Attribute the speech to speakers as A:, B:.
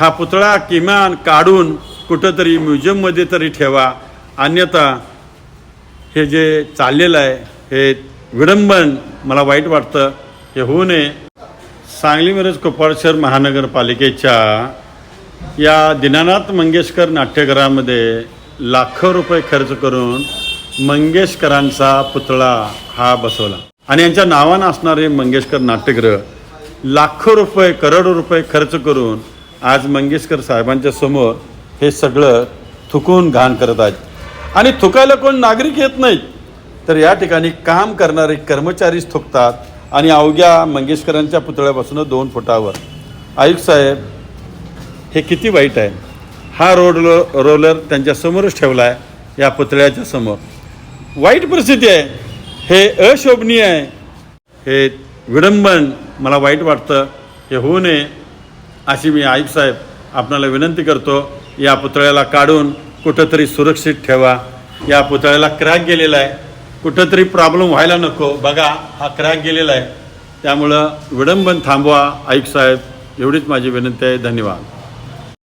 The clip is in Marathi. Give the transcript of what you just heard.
A: हा पुतळा किमान काढून कुठंतरी म्युझियममध्ये तरी ठेवा. अन्यथा हे जे चाललेलं आहे हे विडंबन मला वाईट वाटतं. हे होऊ नये. सांगली मिरज कोपाड शहर महानगरपालिकेच्या या दीनानाथ मंगेशकर नाट्यगृहामध्ये लाखो रुपये खर्च करून मंगेशकरांचा पुतळा हा बसवला. आणि यांच्या नावानं असणारे मंगेशकर नाट्यगृह लाखो रुपये करोडो रुपये खर्च करून आज मंगेशकर साहेबांच्या समोर हे सगळं थुकून घाण करत आहेत. आणि थुकायला कोण नागरिक येत नाहीत तर या ठिकाणी काम करणारे कर्मचारीच थुकतात आणि अवघ्या मंगेशकरांच्या पुतळ्यापासून दोन फुटावर. आयुक्त साहेब हे किती वाईट आहे. हा रोड रो रोलर त्यांच्या समोरच ठेवला आहे या पुतळ्याच्या समोर. वाईट परिस्थिती आहे. हे अशोभनीय आहे. हे विडंबन मला वाईट वाटतं. हे होऊ नये. अशी मी आयुक्त साहेब आपणाला विनंती करतो या पुतळ्याला काढून कुठंतरी सुरक्षित ठेवा. या पुतळ्याला क्रॅक गेलेला आहे. कुठंतरी प्रॉब्लेम व्हायला नको. बघा हा क्रॅक गेलेला आहे. त्यामुळं विडंबन थांबवा आईकसाहेब साहेब. एवढीच माझी विनंती आहे. धन्यवाद.